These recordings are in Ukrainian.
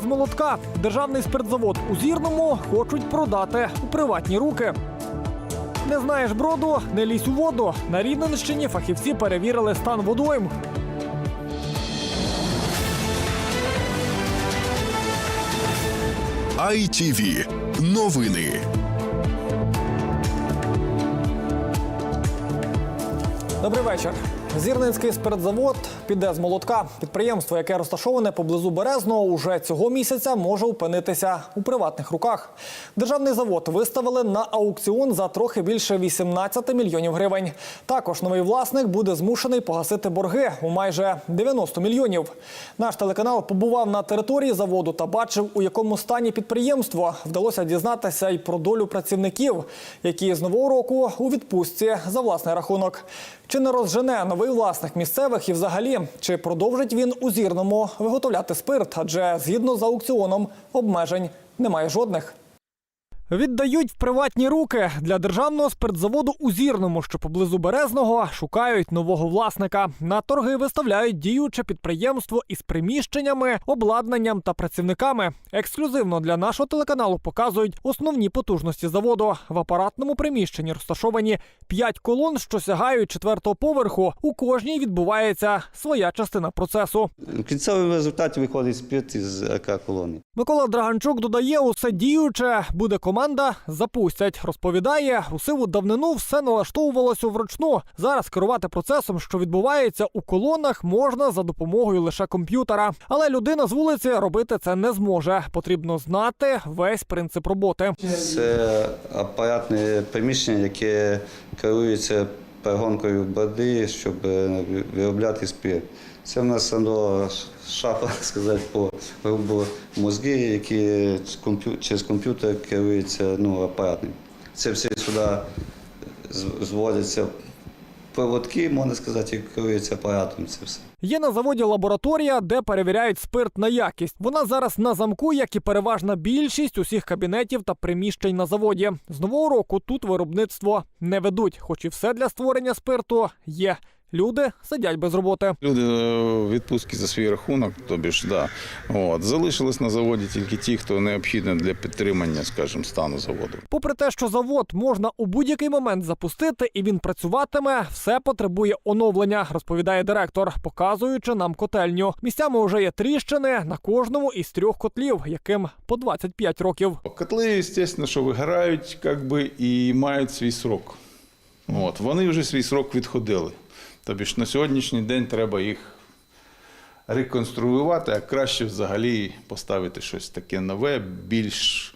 з молотка. Державний спиртзавод у Зірному хочуть продати у приватні руки. Не знаєш броду, не лізь у воду. На Рівненщині фахівці перевірили стан водойм. ITV. Новини. Добрий вечір. Зірненський спиртзавод піде з молотка. Підприємство, яке розташоване поблизу Березного, уже цього місяця може опинитися у приватних руках. Державний завод виставили на аукціон за трохи більше 18 мільйонів гривень. Також новий власник буде змушений погасити борги у майже 90 мільйонів. Наш телеканал побував на території заводу та бачив, у якому стані підприємство. Вдалося дізнатися й про долю працівників, які з нового року у відпустці за власний рахунок. Чи не розжене новий власник місцевих і взагалі, чи продовжить він у зірному виготовляти спирт? Адже згідно з аукціоном обмежень немає жодних. Віддають в приватні руки для державного спиртзаводу у Зірному, що поблизу Березного шукають нового власника. На торги виставляють діюче підприємство із приміщеннями, обладнанням та працівниками. Ексклюзивно для нашого телеканалу показують основні потужності заводу. В апаратному приміщенні розташовані п'ять колон, що сягають четвертого поверху. У кожній відбувається своя частина процесу. В кінцевому результаті виходить спирт із АК колони. Микола Драганчук додає, усе діюче, буде команда, запустять. Розповідає, у сиву давнину все налаштовувалося вручну. Зараз керувати процесом, що відбувається у колонах, можна за допомогою лише комп'ютера. Але людина з вулиці робити це не зможе. Потрібно знати весь принцип роботи. Це апаратне приміщення, яке керується перегонкою води, щоб виробляти спирт. Це в нас воно шапа, сказати, по грубо мозги, які через комп'ютер керуються ну, апаратним. Це все сюди зводяться проводки, можна сказати, і керуються апаратом. Це все. Є на заводі лабораторія, де перевіряють спирт на якість. Вона зараз на замку, як і переважна більшість усіх кабінетів та приміщень на заводі. З нового року тут виробництво не ведуть, хоч і все для створення спирту є. Люди сидять без роботи. Люди е, в відпустці за свій рахунок, тобі ж да. От залишились на заводі тільки ті, хто необхідний для підтримання, скажімо, стану заводу. Попри те, що завод можна у будь-який момент запустити і він працюватиме, все потребує оновлення, розповідає директор, показуючи нам котельню. Місцями вже є тріщини на кожному із трьох котлів, яким по 25 років. Котли, звісно, що вигорають, як би, і мають свій срок. От вони вже свій срок відходили. Тобі ж на сьогоднішній день треба їх реконструювати, а краще взагалі поставити щось таке нове, більш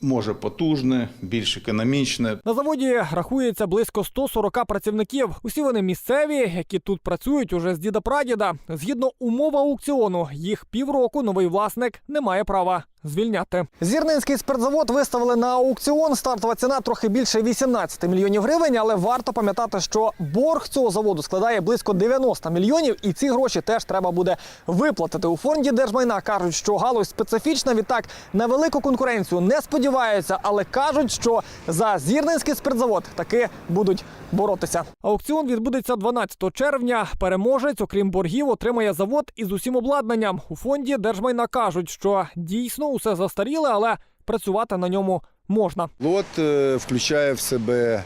може потужне, більш економічне. На заводі рахується близько 140 працівників. Усі вони місцеві, які тут працюють уже з діда прадіда. Згідно умов аукціону, їх півроку новий власник не має права звільняти. Зірненський спиртзавод виставили на аукціон. Стартова ціна трохи більше 18 мільйонів гривень, але варто пам'ятати, що борг цього заводу складає близько 90 мільйонів, і ці гроші теж треба буде виплатити. У фонді держмайна кажуть, що галузь специфічна. Відтак на велику конкуренцію не сподіваються, але кажуть, що за зірненський спиртзавод таки будуть боротися. Аукціон відбудеться 12 червня. Переможець, окрім боргів, отримає завод із усім обладнанням. У фонді держмайна кажуть, що дійсно усе застаріле, але працювати на ньому можна. Лот е, включає в себе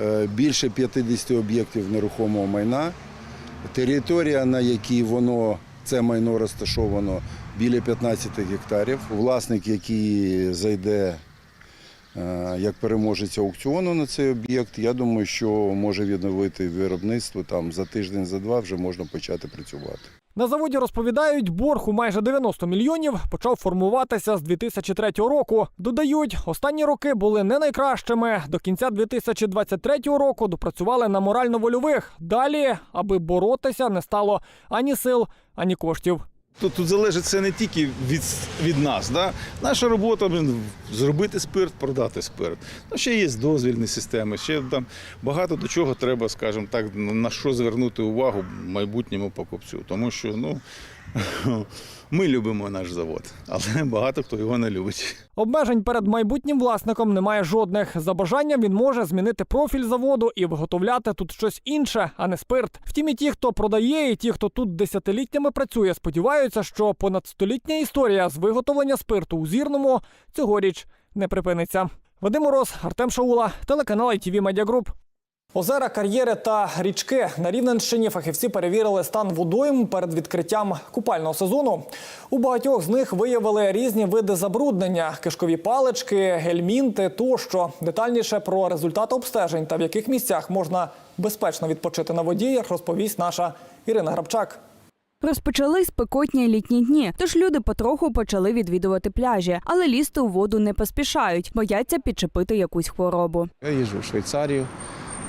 е, більше 50 об'єктів нерухомого майна. Територія, на якій воно це майно розташовано, біля 15 гектарів. Власник, який зайде е, як переможець аукціону на цей об'єкт, я думаю, що може відновити виробництво там за тиждень, за два вже можна почати працювати. На заводі розповідають, борг у майже 90 мільйонів почав формуватися з 2003 року. Додають, останні роки були не найкращими. До кінця 2023 року допрацювали на морально-вольових. Далі, аби боротися, не стало ані сил, ані коштів. Тут, тут залежить це не тільки від, від нас. Да? Наша робота зробити спирт, продати спирт. Ну, ще є дозвільні системи, ще там багато до чого треба, скажімо так, на що звернути увагу майбутньому покупцю. Тому що ну, Ми любимо наш завод, але багато хто його не любить. Обмежень перед майбутнім власником немає жодних. За бажанням він може змінити профіль заводу і виготовляти тут щось інше, а не спирт. Втім, і ті, хто продає, і ті, хто тут десятиліттями працює, сподіваються, що понадстолітня історія з виготовлення спирту у зірному цьогоріч не припиниться. Вадим Мороз, Артем Шаула, телеканал Media Group. Озера, кар'єри та річки на Рівненщині фахівці перевірили стан водойм перед відкриттям купального сезону. У багатьох з них виявили різні види забруднення: кишкові палички, гельмінти тощо. Детальніше про результати обстежень та в яких місцях можна безпечно відпочити на воді, розповість наша Ірина Грабчак. Розпочали спекотні літні дні, тож люди потроху почали відвідувати пляжі, але лізти у воду не поспішають, бояться підчепити якусь хворобу. Я їжджу в Швейцарію,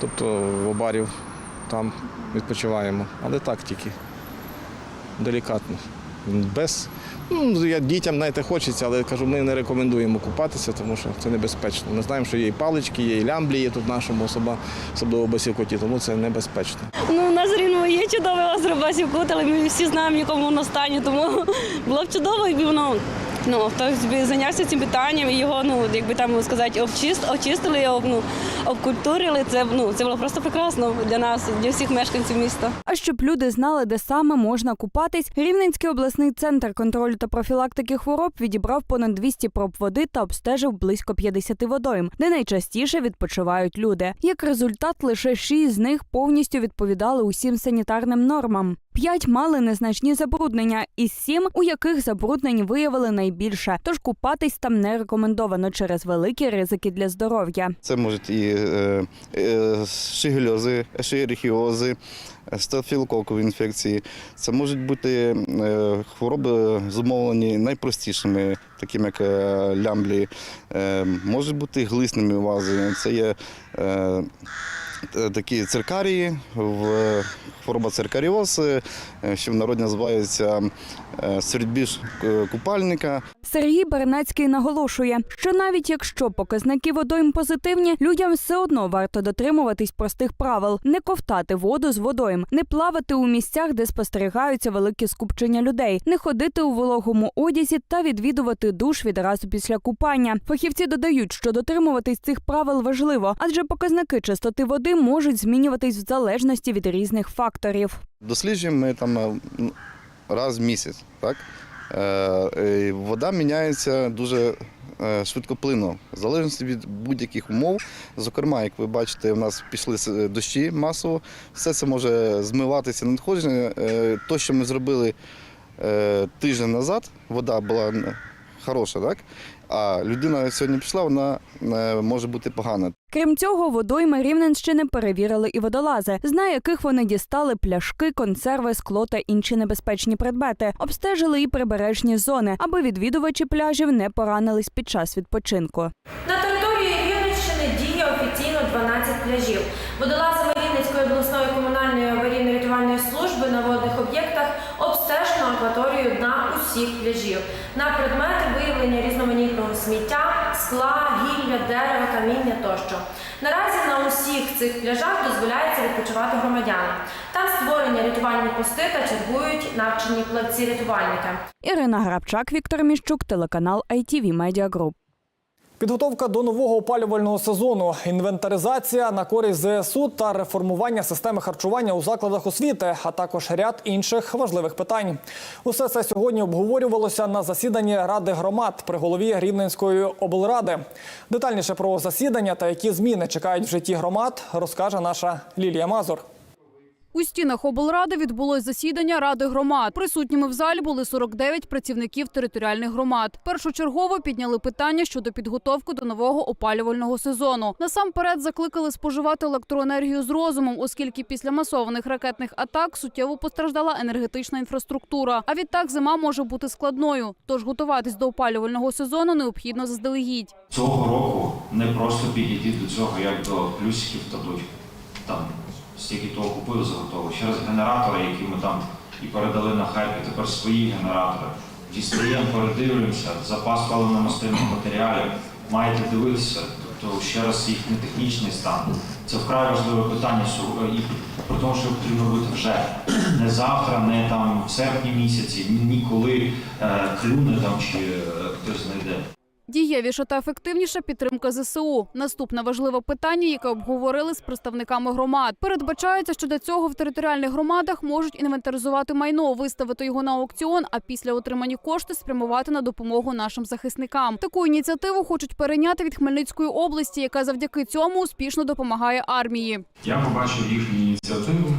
тобто в Обарів, там відпочиваємо. Але так тільки делікатно. Без, ну, я дітям знаєте, хочеться, але кажу, ми не рекомендуємо купатися, тому що це небезпечно. Ми знаємо, що є і палички, є і лямблі є тут в нашому особа, особливо басівкоті, тому це небезпечно. Ну, у нас в Рівному є чудове озеро Басівкут, але ми всі знаємо, в якому воно стані, тому було б чудово, якби воно ну, хтось би зайнявся цим питанням і його, ну, якби там сказати, обчист, очистили, об, ну, обкультурили. Це, ну, це було просто прекрасно для нас, для всіх мешканців міста. А щоб люди знали, де саме можна купатись, Рівненський обласний центр контролю та профілактики хвороб відібрав понад 200 проб води та обстежив близько 50 водойм, де найчастіше відпочивають люди. Як результат, лише 6 з них повністю відповідали усім санітарним нормам. П'ять мали незначні забруднення, із сім, у яких забруднень виявили найбільше. Тож купатись там не рекомендовано через великі ризики для здоров'я. Це можуть і е, е, шигельози, ешерихіози, стафілококові інфекції. Це можуть бути е, хвороби зумовлені найпростішими, такими як е, лямблі, е, можуть бути глисними вази. Це є такі циркарії, хвороба циркаріоз, е, що в народі називається е, середбіж е, купальника. Сергій Бернацький наголошує, що навіть якщо показники водойм позитивні, людям все одно варто дотримуватись простих правил: не ковтати воду з водойм, не плавати у місцях, де спостерігаються великі скупчення людей, не ходити у вологому одязі та відвідувати душ відразу після купання. Фахівці додають, що дотримуватись цих правил важливо, адже показники чистоти води можуть змінюватись в залежності від різних факторів. Досліджуємо ми там е, раз в місяць. Так? Е, Вода міняється дуже е, швидкоплинно, в залежності від будь-яких умов. Зокрема, як ви бачите, у нас пішли дощі масово, все це може змиватися надходження. То, що ми зробили тиждень назад, вода була хороша, так? а людина сьогодні пішла, вона е, може бути погана. Крім цього, водойми Рівненщини перевірили і водолази, з на яких вони дістали пляшки, консерви, скло та інші небезпечні предмети. Обстежили і прибережні зони, аби відвідувачі пляжів не поранились під час відпочинку. На території Рівненщини діє офіційно 12 пляжів. Водолазами Рівненської обласної комунальної аварійно-рятувальної служби на водних об'єктах обстежено акваторію дна усіх пляжів на сміття, скла, гілля, дерева, каміння тощо. Наразі на усіх цих пляжах дозволяється відпочивати громадянам. Там створені рятувальні пости та чергують навчені плавці-рятувальники. Ірина Грабчак, Віктор Міщук, телеканал ITV Media Group. Підготовка до нового опалювального сезону, інвентаризація на користь ЗСУ та реформування системи харчування у закладах освіти, а також ряд інших важливих питань. Усе це сьогодні обговорювалося на засіданні Ради громад при голові Рівненської облради. Детальніше про засідання та які зміни чекають в житті громад, розкаже наша Лілія Мазур. У стінах облради відбулось засідання ради громад. Присутніми в залі були 49 працівників територіальних громад. Першочергово підняли питання щодо підготовки до нового опалювального сезону. Насамперед закликали споживати електроенергію з розумом, оскільки після масованих ракетних атак суттєво постраждала енергетична інфраструктура. А відтак зима може бути складною. Тож готуватись до опалювального сезону необхідно заздалегідь. Цього року не просто підійти до цього, як до плюсиків дадуть. Там стільки того купили заготово. Через генератори, які ми там і передали на Харків, тепер свої генератори. Дістаємо, передивлюємося, запас паливно-мастильних матеріалів. Маєте дивитися, тобто ще раз їхній технічний стан. Це вкрай важливе питання сьогодні, і при тому, що потрібно робити вже не завтра, не там в серпні місяці, ні ні коли е, клюне там чи е, хтось знайде. Дієвіша та ефективніша підтримка ЗСУ. Наступне важливе питання, яке обговорили з представниками громад. Передбачається, що для цього в територіальних громадах можуть інвентаризувати майно, виставити його на аукціон, а після отримані кошти спрямувати на допомогу нашим захисникам. Таку ініціативу хочуть перейняти від Хмельницької області, яка завдяки цьому успішно допомагає армії. Я побачив їхню ініціативу,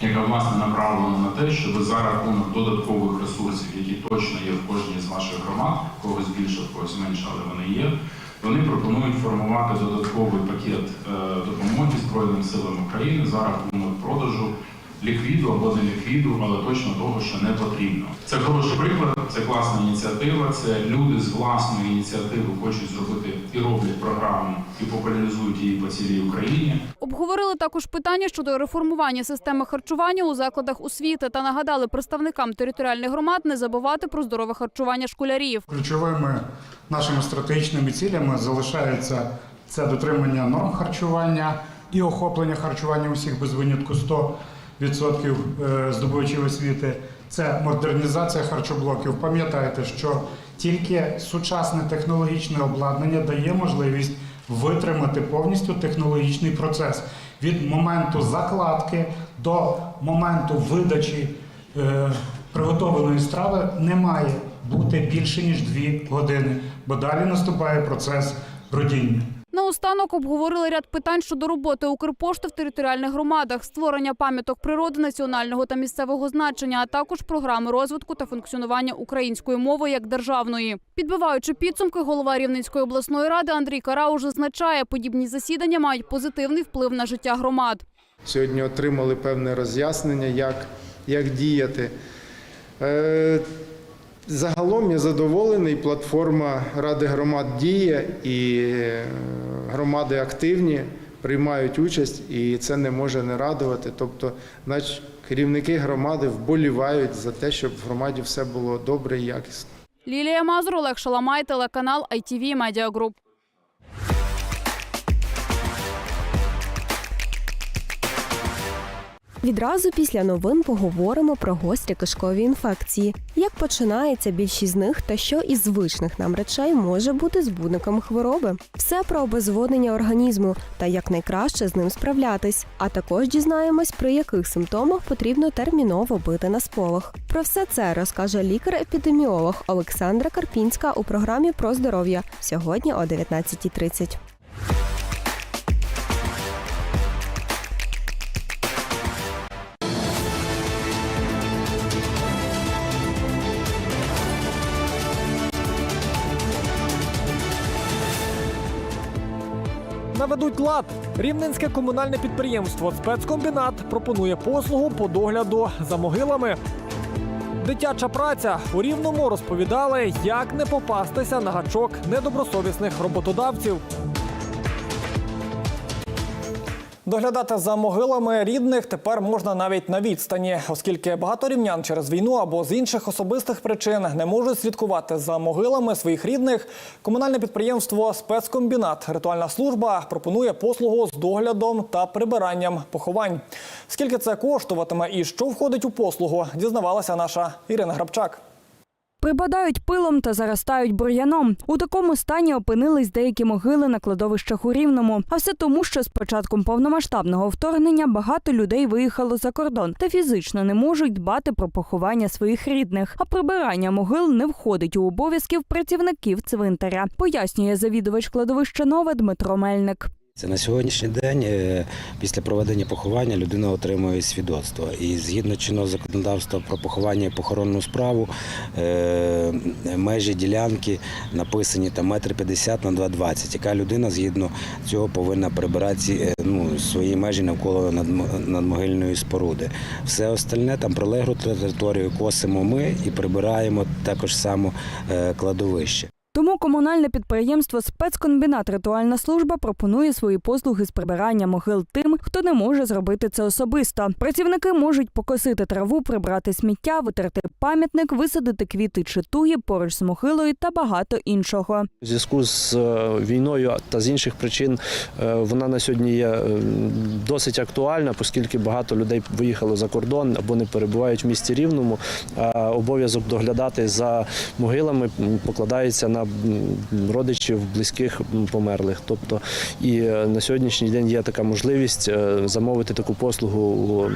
яка власне направлена на те, щоб за рахунок додаткових ресурсів, які точно є в кожній з ваших громад, когось більше, когось менше, але вони є. Вони пропонують формувати додатковий пакет е, допомоги Збройним силам України за рахунок продажу ліквіду або не ліквіду, але точно того, що не потрібно. Це хороший приклад, це класна ініціатива. Це люди з власної ініціативи хочуть зробити і роблять програму і популяризують її по цілій Україні. Обговорили також питання щодо реформування системи харчування у закладах освіти та нагадали представникам територіальних громад не забувати про здорове харчування школярів. Ключовими нашими стратегічними цілями залишається це дотримання норм харчування і охоплення харчування усіх без винятку 100% е, здобувачів освіти. Це модернізація харчоблоків. Пам'ятайте, що тільки сучасне технологічне обладнання дає можливість витримати повністю технологічний процес від моменту закладки до моменту видачі е, приготованої страви не має бути більше ніж 2 години, бо далі наступає процес бродіння. Наостанок обговорили ряд питань щодо роботи Укрпошти в територіальних громадах, створення пам'яток природи національного та місцевого значення, а також програми розвитку та функціонування української мови як державної. Підбиваючи підсумки, голова Рівненської обласної ради Андрій Карауш зазначає, подібні засідання мають позитивний вплив на життя громад. Сьогодні отримали певне роз'яснення, як, як діяти. Загалом я задоволений. Платформа Ради громад діє і е, громади активні, приймають участь, і це не може не радувати. Тобто, значить, керівники громади вболівають за те, щоб в громаді все було добре і якісно. Лілія Мазур, Олег Шаламай, телеканал ITV Media Group. Відразу після новин поговоримо про гострі кишкові інфекції. Як починається більшість з них та що із звичних нам речей може бути збудником хвороби? Все про обезводнення організму та як найкраще з ним справлятись. А також дізнаємось, при яких симптомах потрібно терміново бити на сполох. Про все це розкаже лікар-епідеміолог Олександра Карпінська у програмі про здоров'я сьогодні о 19.30. Наведуть лад. Рівненське комунальне підприємство Спецкомбінат пропонує послугу по догляду за могилами. Дитяча праця у рівному розповідали, як не попастися на гачок недобросовісних роботодавців. Доглядати за могилами рідних тепер можна навіть на відстані, оскільки багато рівнян через війну або з інших особистих причин не можуть слідкувати за могилами своїх рідних. Комунальне підприємство Спецкомбінат Ритуальна служба пропонує послугу з доглядом та прибиранням поховань. Скільки це коштуватиме і що входить у послугу, дізнавалася наша Ірина Грабчак. Прибадають пилом та заростають бур'яном. У такому стані опинились деякі могили на кладовищах у Рівному. А все тому, що з початком повномасштабного вторгнення багато людей виїхало за кордон та фізично не можуть дбати про поховання своїх рідних. А прибирання могил не входить у обов'язків працівників цвинтаря, пояснює завідувач кладовища Нове Дмитро Мельник. Це на сьогоднішній день е, після проведення поховання людина отримує свідоцтво. І згідно чинного законодавства про поховання і похоронну справу е, межі ділянки написані там метр п'ятдесят на 2,20. Яка людина згідно цього повинна прибирати е, ну, свої межі навколо надмогильної споруди. Все остальне там прилеглу територію косимо ми і прибираємо також само кладовище. Тому комунальне підприємство спецкомбінат Ритуальна служба пропонує свої послуги з прибирання могил тим, хто не може зробити це особисто. Працівники можуть покосити траву, прибрати сміття, витерти пам'ятник, висадити квіти чи туї поруч з могилою та багато іншого. У зв'язку з е, війною та з інших причин е, вона на сьогодні є е, досить актуальна, оскільки багато людей виїхало за кордон або не перебувають в місті Рівному. А обов'язок доглядати за могилами покладається на родичів близьких померлих. Тобто і е, на сьогоднішній день є така можливість е, замовити таку послугу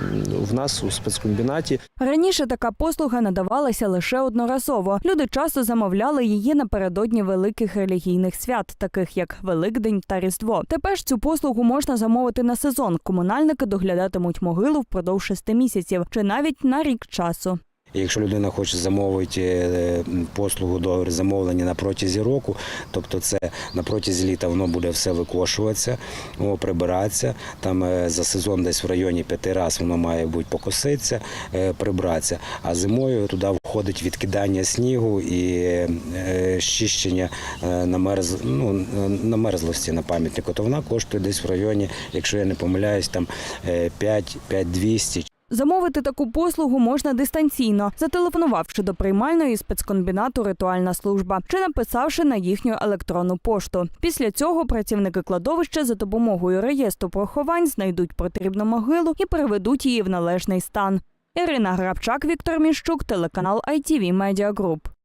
в нас у спецкомбінаті. Раніше така послуга надавалася лише одноразово. Люди часто замовляли її напередодні великих релігійних свят, таких як Великдень та Різдво. Тепер ж цю послугу можна замовити на сезон. Комунальники доглядатимуть могилу впродовж шести місяців чи навіть на рік часу. Якщо людина хоче замовити е, послугу договір замовлення на протязі року, тобто це на протязі літа воно буде все викошуватися, прибиратися. Там е, за сезон десь в районі п'яти разів воно має бути покоситися, е, прибратися. А зимою туди входить відкидання снігу і щищення намерз, ну, намерзлості на пам'ятнику. То вона коштує десь в районі, якщо я не помиляюсь, там е, 5 5200 Замовити таку послугу можна дистанційно, зателефонувавши до приймальної спецкомбінату Ритуальна служба чи написавши на їхню електронну пошту. Після цього працівники кладовища за допомогою реєстру поховань знайдуть потрібну могилу і переведуть її в належний стан. Ірина Грабчак, Віктор Міщук, телеканал ITV Media Group.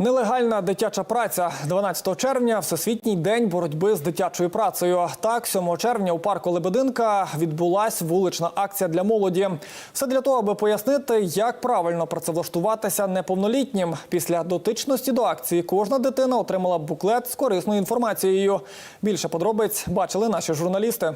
Нелегальна дитяча праця 12 червня всесвітній день боротьби з дитячою працею. Так, 7 червня у парку Лебединка відбулась вулична акція для молоді. Все для того, аби пояснити, як правильно працевлаштуватися неповнолітнім. Після дотичності до акції кожна дитина отримала буклет з корисною інформацією. Більше подробиць бачили наші журналісти.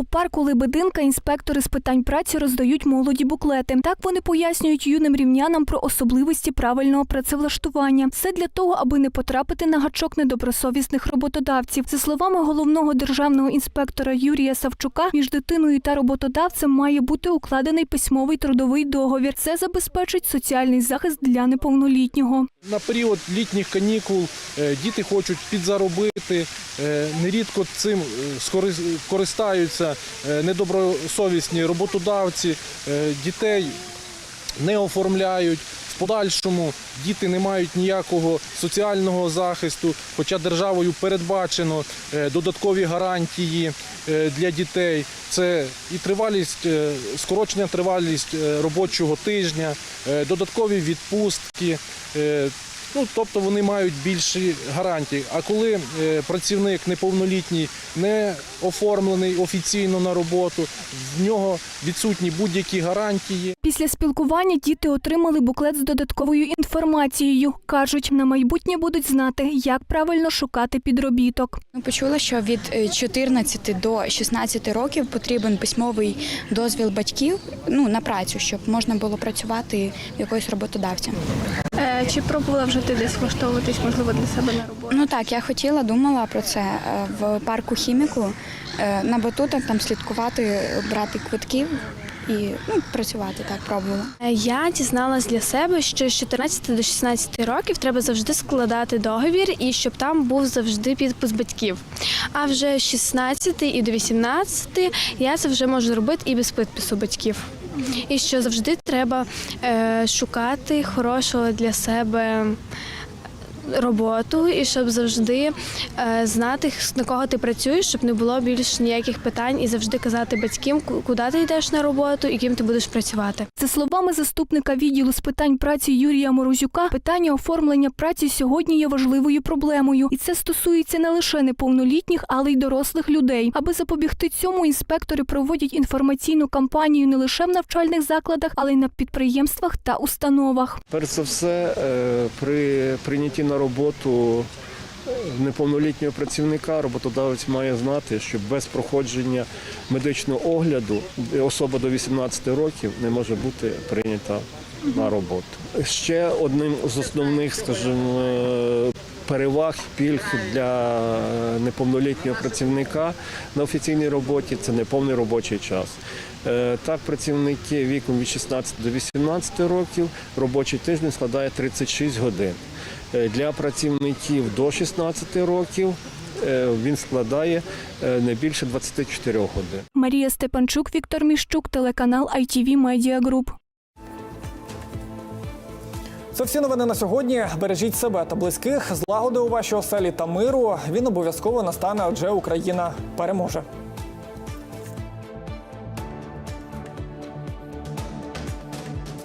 У парку Лебединка інспектори з питань праці роздають молоді буклети. Так вони пояснюють юним рівнянам про особливості правильного працевлаштування. Все для того, аби не потрапити на гачок недобросовісних роботодавців. За словами головного державного інспектора Юрія Савчука, між дитиною та роботодавцем має бути укладений письмовий трудовий договір. Це забезпечить соціальний захист для неповнолітнього. На період літніх канікул е, діти хочуть підзаробити, е, нерідко цим е, скори- користаються е, недобросовісні роботодавці, е, дітей не оформляють. В подальшому діти не мають ніякого соціального захисту, хоча державою передбачено е, додаткові гарантії для дітей. Це і тривалість, скорочення тривалість робочого тижня, додаткові відпустки. Ну, тобто вони мають більші гарантії. А коли е, працівник неповнолітній не оформлений офіційно на роботу, в нього відсутні будь-які гарантії. Після спілкування діти отримали буклет з додатковою інформацією. кажуть, на майбутнє будуть знати, як правильно шукати підробіток. Ми почули, що від е, 14 до 16 років потрібен письмовий дозвіл батьків ну, на працю, щоб можна було працювати якоюсь роботодавця. Е, Чи пробувала вже ти десь влаштовуватись, можливо, для себе на роботу? Ну так, я хотіла, думала про це е, в парку хіміку е, на батутах там слідкувати, брати квитків і ну, працювати так, пробувала. Е, Я дізналась для себе, що з 14 до 16 років треба завжди складати договір і щоб там був завжди підпис батьків. А вже з 16 і до 18 я це вже можу зробити і без підпису батьків. І що завжди треба е, шукати хорошого для себе роботу, і щоб завжди е, знати, на кого ти працюєш, щоб не було більш ніяких питань, і завжди казати батькам, ку- куди ти йдеш на роботу і ким ти будеш працювати. За словами заступника відділу з питань праці Юрія Морозюка, питання оформлення праці сьогодні є важливою проблемою, і це стосується не лише неповнолітніх, але й дорослих людей. Аби запобігти цьому, інспектори проводять інформаційну кампанію не лише в навчальних закладах, але й на підприємствах та установах. Перш за все, е, при прийнятті на роботу е, неповнолітнього працівника роботодавець має знати, що без проходження медичного огляду особа до 18 років не може бути прийнята на роботу. Ще одним з основних, скажімо, переваг пільг для неповнолітнього працівника на офіційній роботі це неповний робочий час. Е, Так, працівники віком від 16 до 18 років робочий тиждень складає 36 годин. Е, Для працівників до 16 років е, він складає е, не більше 24 годин. Марія Степанчук, Віктор Міщук, телеканал ITV Media Group. Це всі новини на сьогодні. Бережіть себе та близьких, злагоди у вашій оселі та миру. Він обов'язково настане, адже Україна переможе.